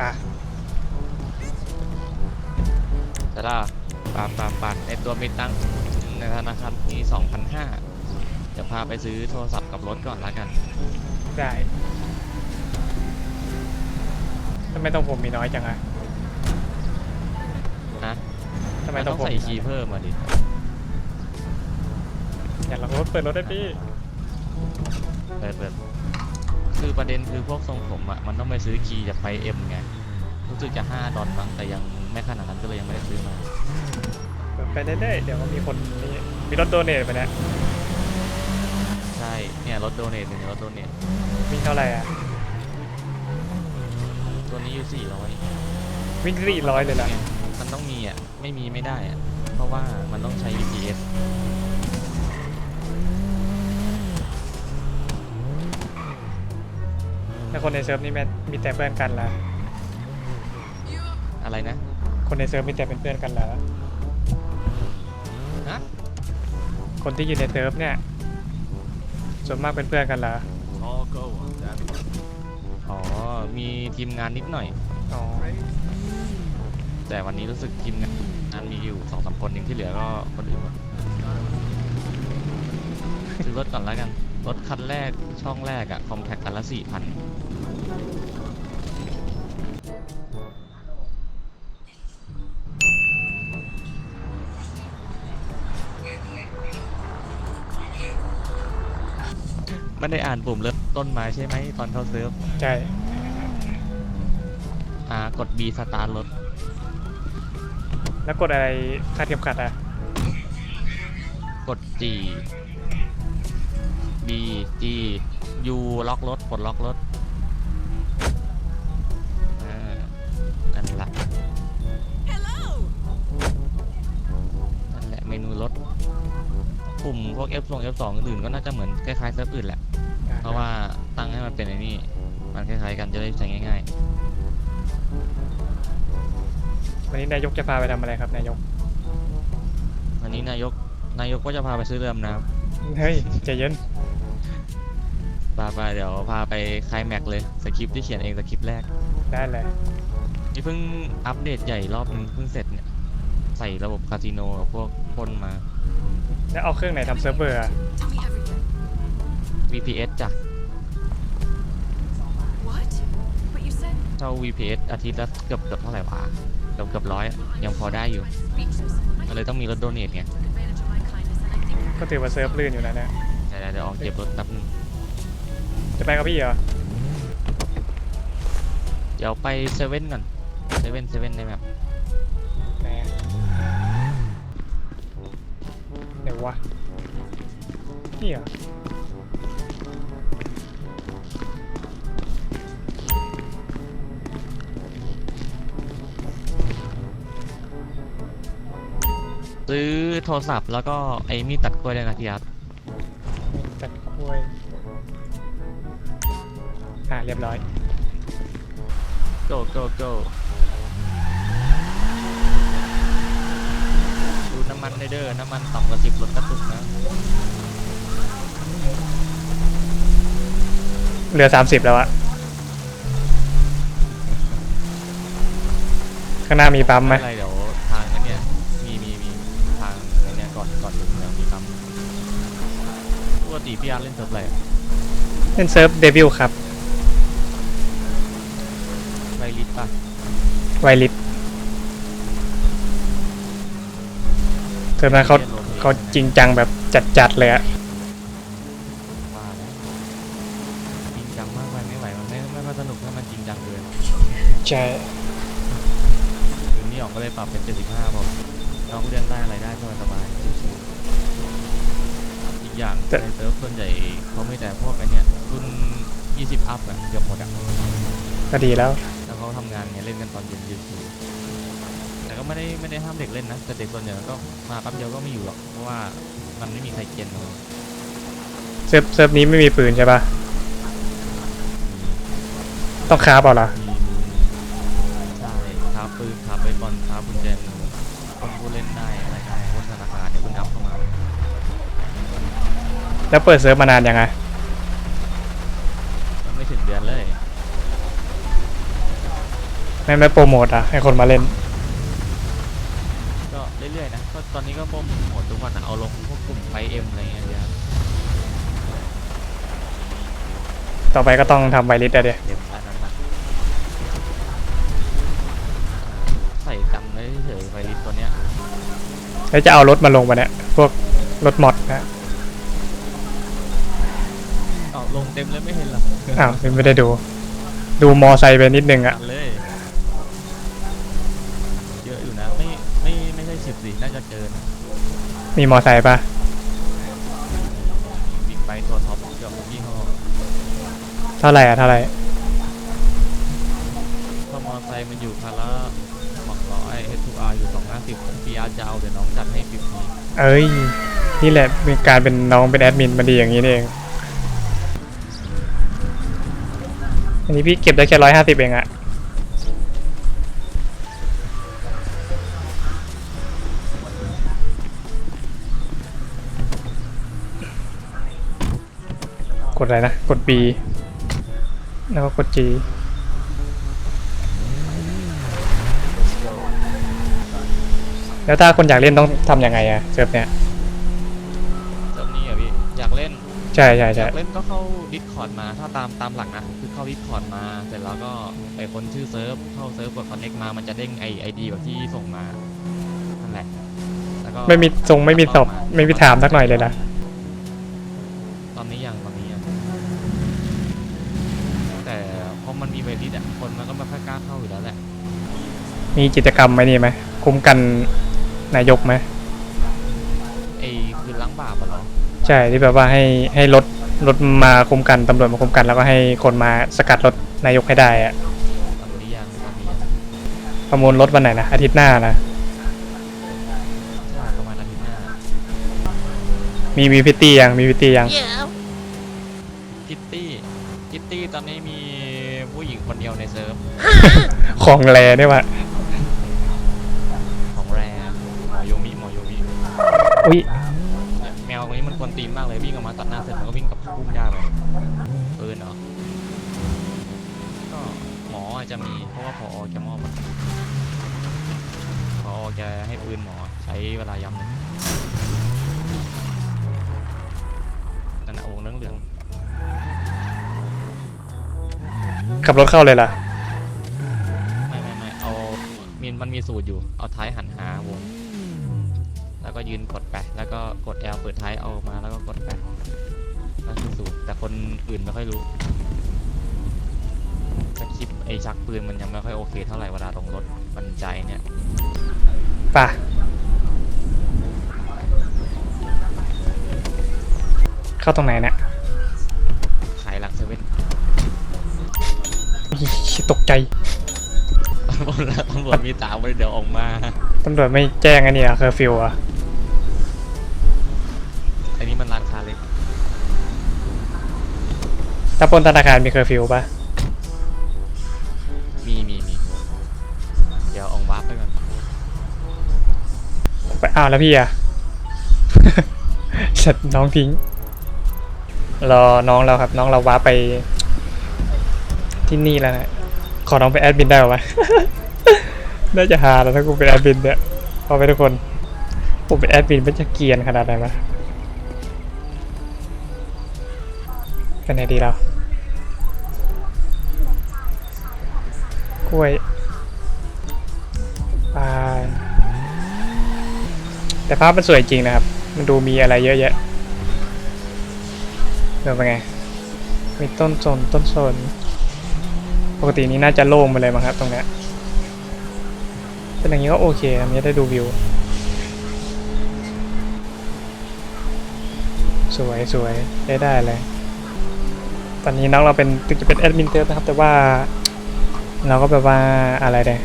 ป่ะแต่ละปาปาปาในตัวมีตังค์ในธนาคารมีสองพันห้าจะพาไปซื้อโทรศัพท์กับรถก่อนละกัน ได้ทำไมต้องผมมีน้อยจังอะนะทำไมมันต้ต้อองงผมใส่คีย์เพิ่มมาดิอยากลองรถเปิดรถได้พี่ เปิดเปิด คือประเด็นคือพวกทรงผมอะมันต้องไปซื้อคีย์จากไฟเอ็มไงรู้สึกจะ5ดอลมั้งแต่ยังไม่ขนาดนั้นก็เลยยังไม่ได้ซื้อมาเปิดไปเรื่อยๆเดี๋ยวมีคนนี่มีรถโดเนทไปนะใช่เนี่ยรถโดเนทเนี่ยรถโดเนทวิ่งเท่าไหร่อะตัวนี้อยู่ 400 วิ่งสี่ร้อยเลยล่ะเนี่ยมันต้องมีอะไม่มีไม่ได้อะเพราะว่ามันต้องใช้ VPS แล้วคนในเซิร์ฟนี่แม่มีแต่เพื่อนกันละอะไรนะคนในเซิร์ฟมีแต่เป็นเพื่อนกันละฮะคนที่อยู่ในเซิร์ฟเนี่ยส่วนมากเป็นเพื่อนกันละ All go on that. อ๋อมีทีมงานนิดหน่อย อ๋อแต่วันนี้รู้สึกทีมงานมีอยู่สองสามคนเองที่เหลือก็คนอื่นหมดซื้อรถก่อนแล้วกัน รถคันแรกช่องแรกอะคอมแพคคันละสี่พันไม่ได้อ่านปุ่มเริ่มต้นมาใช่ไหมตอนเข้าเซิร์ฟใช่อ่ากด B สตาร์ทรถ แล้วกดอะไรคาดเข็มขัดอะ กด G B G U ล็อกรถปลดล็อกรถอ่านั่นแหละนั่นแหละเมนูรถปุ่มพวก F 2 F 2 อื่นๆก็น่าจะเหมือนคล้ายๆเซิร์ฟอื่นแหละ เพราะว่าตั้งให้มันเป็นไอ้นี่ มันคล้ายๆกันจะได้ใช้ง่ายวันนี้นายกจะพาไปทำอะไรครับนายกๆวันนี้นายกนายกก็จะพาไปซื้อเรือดำน้เฮ้ยใจเย็นำพาไปเดี๋ยวพาไปคลายแม็กเลยสคริปต์ที่เขียนเองสคริปต์แรก ได้เลย นี่เพิ่งอัปเดตใหญ่รอบนึงเพิ่งเสร็จเนี่ยใส่ระบบคาสิโนกับพวกคนมา แล้วเอาเครื่องไหนทำเซิร์ฟเวอร์อะ Tell me everything. VPS จ้ะ What? But you said เท่า VPS อาทิตย์ละเกือบเกือบเท่าไหร่วะเกือบเกือบร้อยอะยังพอได้อยู่ speechless. ก็เลยต้องมีรถโดเนทไง Took advantage of my kindness, and I think ก็ถือว่าเซิร์ฟลื่นอยู่นะเนี่ย เดี๋ยวเดี๋ยวออกเก็บรถแป๊บนึงจะ ไปกับพี่เหรอ เดี๋ยวไปเซเว่นก่อนเซเว่นเซเว่นได้ไหมครับแหมเดี๋ยววะนี่เหรอซื้อโทรศัพท์แล้วก็ไอ้มีดตัดกล้วยด้วยนะพี่อาร์ต อะเรียบร้อย go go go ดูน้ำมันเลยเด้อน้ำมันต่ำกว่าสิบรถกระตุกนะเหลือสามสิบแล้วอะข้างหน้ามีปั๊มไหมอะไรเดี๋ยวทางอันเนี้ยมีมีมีทางอันเนี้ยก่อนก่อนถึงเมืองมีปั๊มปกติพี่อาร์ตเล่นเซิร์ฟอะไรอะ เล่นเซิร์ฟเดบิวครับไว ลิสป่ะไวลิสเซิร์ฟนั้นเขาเขาจริงจังแบบจัดๆเลยอะว่าแล้วจริงจังมากไปไม่ไหวมันไม่ไม่ค่อยสนุกถ้ามันจริงจังเกินใช่คืนนี้ออกก็เลยปรับเป็น 75บอกน้องเรื่องได้อะไรได้สบายสบายๆชิวๆอีกอย่างในเซิร์ฟส่วนใหญ่เขาไม่แต่พวกไอเนี้ยรุ่น20 อัพอะเกือบหมดอะก็ดีแล้วแล้วเขา ทำงานไงเล่นกันตอนเย็นชิวๆแต่ก็ไม่ได้ไม่ได้ห้ามเด็กเล่นนะแต่เด็กส่วนใหญ่ก็มาแป๊บเดียวก็ไม่อยู่หรอกเพราะว่ามันไม่มีใครเกณฑ์มันเซิร์ฟเซิร์ฟนี้ไม่มีปืนใช่ปะต้องคาบเอาล่ะมีใช่คาปืนคาเบสบอลคาบุญแจมือคนผู้เล่นได้อะไรได้คนธนาคารเนี่ยเพิ่งอัพเข้ามา แล้วเปิดเซิร์ฟมานานยังไง ไม่ถึงเดือนเลยไม่ไม่โปรโมทอะให้คนมาเล่น ก็เรื่อยๆนะก็ตอนนี้ก็โปรโมททุกวันอะเอาลงพวกกลุ่มไฟเอ็มอะไรเงี้ยเดี๋ยวต่อไปก็ต้องทำไวริสอะเดียเต็มร้านนั้นนะใส่กันไว้เฉยๆไวริสตัวเนี้ยแล้วจะเอารถมาลงมาเนี่ย พวกรถมอดนะเอาลงเต็มเลยไม่เห็นเหรออ้าวไม่ได้ดู ดูมอไซค์ไปนิดนึงอะกันเลย สิบสิน่าจะเกินมีมอไซค์ปะบิ๊กไบค์ตัวท็อปเกือบทุกยี่ห้อเท่าไหร่อะเท่าไหร่ถ้ามอเตอร์ไซค์มันอยู่คันละสองร้อยเอทูอาร์อยู่สองห้าสิบพีอาร์จะเอาเดี๋ยวน้องจัดให้ฟรีเอ้ย นี่แหละมีการเป็นน้องเป็นแอดมินมาดีอย่างนี้นี่เอง อันนี้พี่เก็บได้แค่ร้อยห้าสิบเองอะ กดอะไรนะ กด B แล้วก็กด G แล้วถ้าคนอยากเล่นต้องทำยังไงอะเซิร์ฟเนี้ยๆเจ้านี้อะพี่ อยากเล่น ใช่ใช่อใช่ยากเล่นก็เข้าดิสคอร์ดมา ถ้าตามตามหลักนะ คือเข้าดิสคอร์ดมา เสร็จแล้วก็ไปคนชื่อเซิร์ฟ เข้าเซิร์ฟกดคอนเน็กมา มันจะเด้งไอไอดีแบบที่ส่งมา นั่นแหละ แล้วก็ไม่มีทรงไม่มีสอบไม่มีถามสักหน่อยเลยนะ ตอนนี้ยังตอนนี้ยังแต่ พอมันมีไวริสอะคนมันก็ไม่ค่อยกล้าเข้าอยู่แล้วแหละมีกิจกรรมไหมนี่ไหมคุ้มกันนายกไหมไอคือล้างบาปอะเหรอใช่ที่แบบว่าให้ให้รถรถมาคุ้มกันตำรวจมาคุ้มกัน แล้วก็ให้คนมาสกัดรถนายกให้ได้อะตอนนี้ยังตอนนี้ยังประมูลรถวันไหนนะอาทิตย์หน้านะใช่ประมาณอาทิตย์หน้ามีมีพิตตี้ยังมีพิตตี้ยังคิ ของแรเนี่ยว่ะของแรมหมอโยมิหมอโยมิอุ้ยเนี่ยแมวตัวนี้มันควรตีนมากเลยวิ่งออกมาตัดหน้าเสร็จมันก็วิ่งกลับพุ่มหญ้าไปปืนเหรอก็หมออาจจะมีเพราะว่าพอจะมอบมันพอจะให้ปืนหมอใช้เวลายำหนึ่งนั่นนะวงเหลืองเหลืองขับรถเข้าเลยล่ะ ๆไม่ไม่ไม่เอา มีมันมีสูตรอยู่ เอาท้ายหันหาวง แล้วก็ยืนกดไปแล้วก็กด L เปิดท้ายเอามา แล้วก็กดไปนั่นคือสูตร แต่คนอื่นไม่ค่อยรู้สคริปต์ไอ้ชักปืนมันยังไม่ค่อยโอเคเท่าไหร่เวลาตรงรถมันใจเนี่ยป่ะเข้าตรงไหนเนี่ยขายหลังเซเว่นอุ๊ยตกใจ ตำรวจมีตามไว้เดี๋ยวออกมา ตำรวจไม่แจ้งอันนี้อะเคอร์ฟิวอะอันนี้มันร้านค้าเล็กถ้าปล้นธนาคารมีเคอร์ฟิวปะมีมีมีเดี๋ยวเอองวาร์ปไปก่อนไปอ้าวแล้วพี่อะ ฉันน้องทิ้ง รอน้องเราครับ น้องเราว้าไปที่นี่แล้วนะ ขอน้องไปแอดมินได้ปะวะน่าจะหาแล้วถ้ากูเป็นแอดมินเนี่ยพอไปทุกคน ผมเป็นแอดมินมันจะเกียนขนาดไหนวะเป็นไงดีเรากล้วยไปแต่ภาพมันสวยจริงนะครับ มันดูมีอะไรเยอะแยะเดี๋ยวเป็นไง มีต้นสนต้นสน ปกตินี้น่าจะโล่งไปเลยมั้งครับตรงเนี้ยเป็นอย่างนี้ก็โอเคมันจะได้ดูวิว สวยสวยได้ได้เลย ตอนนี้น้องเราเป็นถึงจะเป็นแอดมินเติร์นะครับ แต่ว่า เราก็แบบว่าอะไรเนี่ย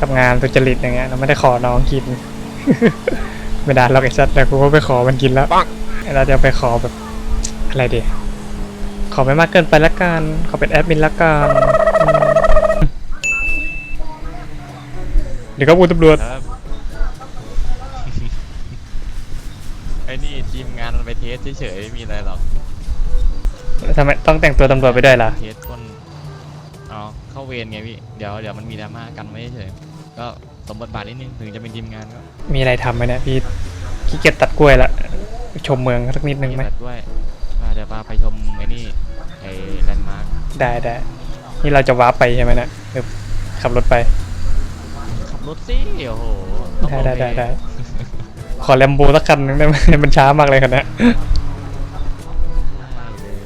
ทำงานสุจริตอย่างเงี้ยเราไม่ได้ขอน้องกิน ไม่ได้เราไอ้สัตว์แต่กูก็ไปขอมันกินแล้วเราจะไปขอแบบอะไรดีขอไม่มากเกินไปละกันขอเป็นแอดมินละกัน เดี๋ยวก็บูตำรวจ ครับ ไอ้นี่ทีมงานมันไปเทสเฉยๆไม่มีอะไรหรอก ทำไมต้องแต่งตัวตำรวจไปด้วยล่ะ เทสคนอ๋อเข้าเวรไงพี่ เดี๋ยวเดี๋ยวมันมีดราม่ากันไม่เฉยๆก็สมบทบาทนิดนึงถึงจะเป็นทีมงานก็มีอะไรทำไหมเนี่ยพี่ขี้เกียจตัดกล้วยละชมเมืองสักนิดนึงไหม เก็บด้วยมาเดี๋ยวพาไปชมไอ้นี่ไอ้แลนด์มาร์คได้ได้นี่เราจะวาร์ปไปใช่ไหมเนะหรือขับรถไปขับ รถสิโอ้โหต้องได้โอได้เคได้ได้ขอแลมโบสักคันนึงได้ไหมมันช้ามากเลยคันเนี้ยได้เลย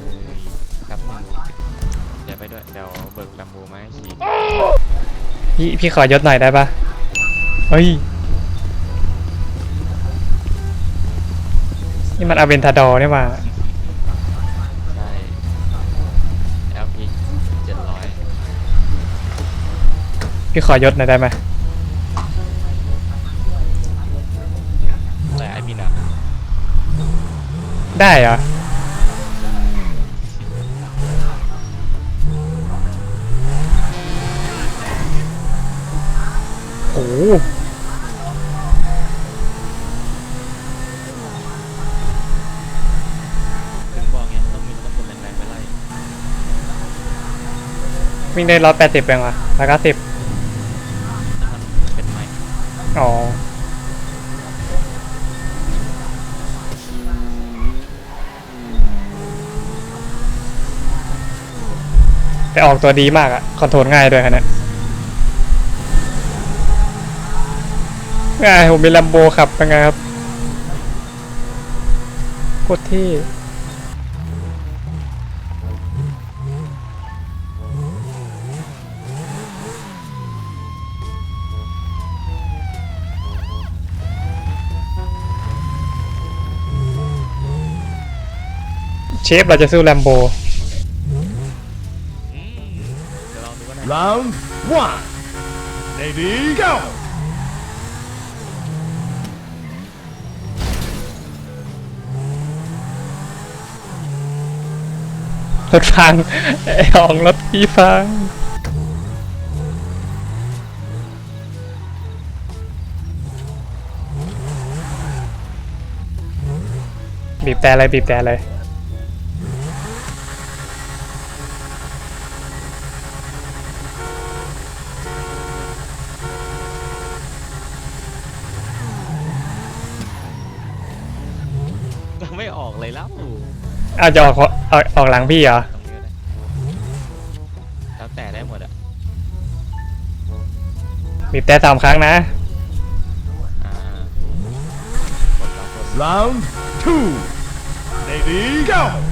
ครับมึงเดี๋ยวไปด้วยเดี๋ยวเบิกลำโบมาให้ขี่พี่พี่ขอยศหน่อยได้ปะเฮ้ยนี่มันอาเวนทาดอร์นี่หว่าใช่ LP เจ็ดร้อยพี่ขอยศหน่อยได้ไหม แต่ไอ้บินอะ ได้เหรอโอ้โหถึงบอกไงต้องมีรถคนแรงๆไปไล่วิ่งได้ร้อยแปดสิบเองวะร้อยเก้าสิบถ้ามันเป็นไม้ อ๋อ แต่ออกตัวดีมากอะคอนโทรลง่ายด้วยคันเนี้ยง่ายผมมีลัมโบขับเป็นไงครับโคตรเที่เชฟเราจะสู้แลมโบ Round one. Ready, go! รถฟังไอ้ของรถพี่ฟัง บีบแต่อะไรบีบแต่อะไร ไม่ออกเลยแล้วอาจจะออกออกออกหลังพี่เหรอตรงนี้ก็ได้แล้วแต่ได้หมดอะบีบแต่สามครั้งนะ อ่ากดรับกด Round two. Ready, go!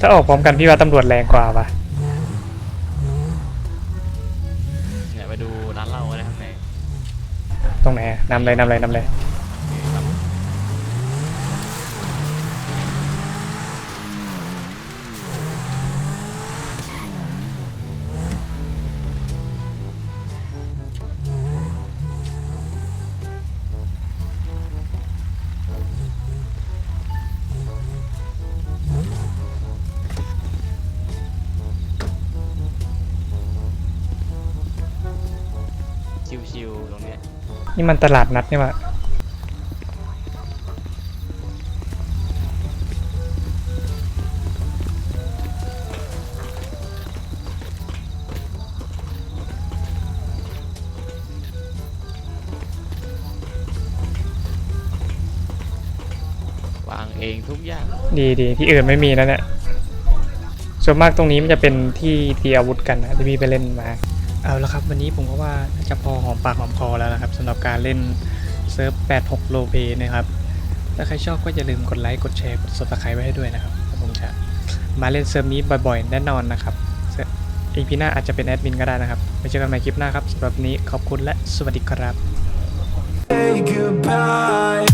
ถ้าออกพร้อมกันพี่ว่าตำรวจแรงกว่าปะเนี่ยไปดูร้านเหล้าอะไรข้างในตรงไหนอะนำเลยนำเลยนำเลย ชิวๆตรงเนี้ยนี่มันตลาดนัดนี่หว่าวางเองทุกอย่างดีดีที่อื่นไม่มีนะเนี่ยส่วนมากตรงนี้มันจะเป็นที่ตีอาวุธกันนะที่พี่ไปเล่นมา เอาละครับวันนี้ผมก็ว่าจะพอหอมปากหอมคอแล้วนะครับสำหรับการเล่นเซิร์ฟ 86 โลเ y นะครับ ถ้าใครชอบก็อย่าลืมกดไลค์ กดแชร์ กด subscribe ไว้ให้ด้วยนะครับผมจะมาเล่นเซิร์ฟนี้บ่อยๆ แน่นอนนะครับอีพีหน้าอาจจะเป็นแอดมินก็ได้นะครับไปเจอกันใหม่คลิปหน้าครับสำหรับนนี้ขอบคุณและสวัสดีครับ Say goodbye.